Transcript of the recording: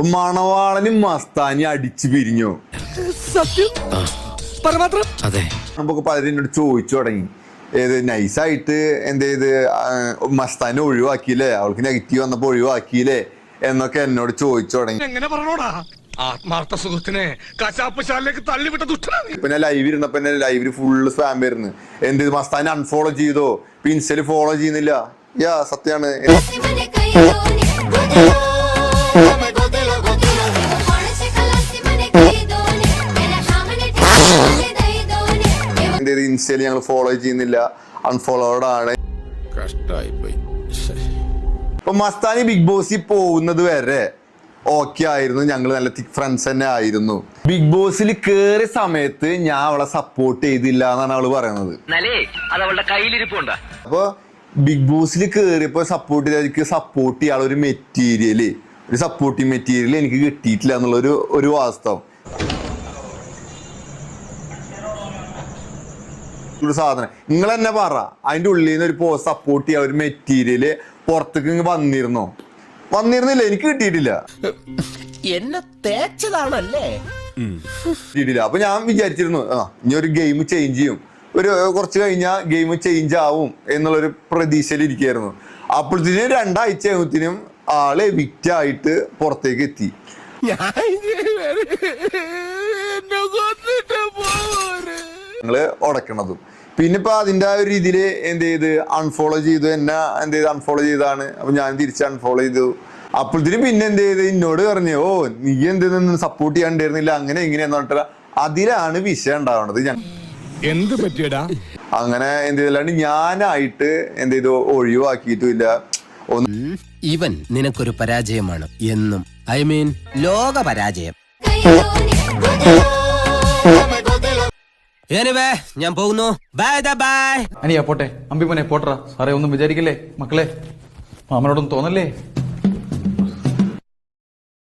മണവാളനും മസ്താനി അടിച്ചു പിരിഞ്ഞു. അതെ. നമുക്ക് പലരും എന്നോട് ചോദിച്ചു തുടങ്ങി. ഏത് നൈസായിട്ട് എന്ത് ചെയ്ത് മസ്താനെ ഒഴിവാക്കിയില്ലേ? അവൾക്ക് നെഗറ്റീവ് വന്നപ്പോ ഒഴിവാക്കിയില്ലേ? എന്നൊക്കെ എന്നോട് ചോദിച്ചു തുടങ്ങി. എങ്ങനെ പറഞ്ഞോടാ? ആത്മാർത്ഥ സുഹൃത്തിനെ കശാപ്പ് ശാലയിലേക്ക് തള്ളിവിട്ട ദുഷ്ടനാണ്. ഇപ്പൊ ഞാൻ ലൈവ് ഇരുന്നപ്പോ എന്നെ ലൈവിൽ ഫുള്ള് സ്പാം വരുന്നു. എന്ത് മസ്താനെ അൺഫോളോ ചെയ്തോ? ഇപ്പൊ ഇൻസ്റ്റയിൽ ഫോളോ ചെയ്യുന്നില്ല. യാ സത്യാണ്. ഇൻസ്റ്റയിൽ ഞങ്ങൾ ഫോളോ ചെയ്യുന്നില്ല. അൺഫോളോഡ് ആണ്. ഇപ്പൊ മസ്താനി ബിഗ് ബോസിൽ പോകുന്നത് വരെ ഓക്കെ ആയിരുന്നു. ഞങ്ങൾ നല്ല തിക് ഫ്രണ്ട്സ് തന്നെ ആയിരുന്നു. ബിഗ് ബോസിൽ കേറിയ സമയത്ത് ഞാൻ അവളെ സപ്പോർട്ട് ചെയ്തില്ല എന്നാണ് അവൾ പറയുന്നത് അപ്പൊ ബിഗ് ബോസിൽ കേറിയപ്പോ സപ്പോർട്ട് ചെയ്ത എനിക്ക് സപ്പോർട്ട് ചെയ്യാനുള്ള ഒരു മെറ്റീരിയൽ ഒരു സപ്പോർട്ടിങ് മെറ്റീരിയൽ എനിക്ക് കിട്ടിയിട്ടില്ല എന്നുള്ള ഒരു ഒരു വാസ്തവം. ഒരു സാധനം. നിങ്ങൾ തന്നെ പറ. അതിന്റെ ഉള്ളിൽ നിന്ന് ഒരു പോ സപ്പോർട്ട് ചെയ്യുക ഒരു മെറ്റീരിയൽ പുറത്തേക്ക് ഇങ്ങ് വന്നിരുന്നോ? വന്നിരുന്നില്ല. എനിക്ക് കിട്ടിയിട്ടില്ല. എന്നെ തേച്ചതാണല്ലേ? കിട്ടിയിട്ടില്ല. അപ്പൊ ഞാൻ വിചാരിച്ചിരുന്നു ആ ഇനി ഒരു ഗെയിം ചേഞ്ച് ചെയ്യും. ഒരു കുറച്ച് കഴിഞ്ഞാൽ ഗെയിം ചേഞ്ച് ആവും എന്നുള്ളൊരു പ്രതീക്ഷയിൽ ഇരിക്കുകയായിരുന്നു. അപ്പോഴത്തേനും രണ്ടാഴ്ച ആൾ വിറ്റ് ആയിട്ട് പുറത്തേക്ക് എത്തി. ഞങ്ങൾ ഉടക്കണതും. പിന്നെ ഇപ്പൊ അതിന്റെ ആ ഒരു രീതിയിൽ എന്ത് ചെയ്ത് അൺഫോളോ ചെയ്തു. എന്നെ എന്ത് ചെയ്ത് അൺഫോളോ ചെയ്താണ് അപ്പൊ ഞാൻ തിരിച്ച് അൺഫോളോ ചെയ്തു. അപ്പോഴത്തേനും പിന്നെ എന്ത് ചെയ്ത് എന്നോട് പറഞ്ഞു ഓ നീ എന്ത് സപ്പോർട്ട് ചെയ്യാണ്ടായിരുന്നില്ല അങ്ങനെ എങ്ങനെയാന്ന് പറഞ്ഞിട്ട് അതിലാണ് വിഷയം ഉണ്ടാവുന്നത് ഞാൻ. എന്ത് പറ്റിയടാ? അങ്ങനെ എന്ത് ചെയ്തല്ലാണ്ട് ഞാനായിട്ട് എന്ത് ചെയ്തു ഒഴിവാക്കിയിട്ടുമില്ല. ഒന്ന് ഇവൻ നിനക്കൊരു പരാജയമാണ് എന്നും. ഐ മീൻ ലോക പരാജയം. എനിവേ ഞാൻ പോകുന്നു. ബൈ ബൈ അനിയാ പോട്ടെ. അമ്പിമനെ പോട്ടറ. സാറേ ഒന്നും വിചാരിക്കില്ലേ? മക്കളെ മാമനോടൊന്നും തോന്നല്ലേ?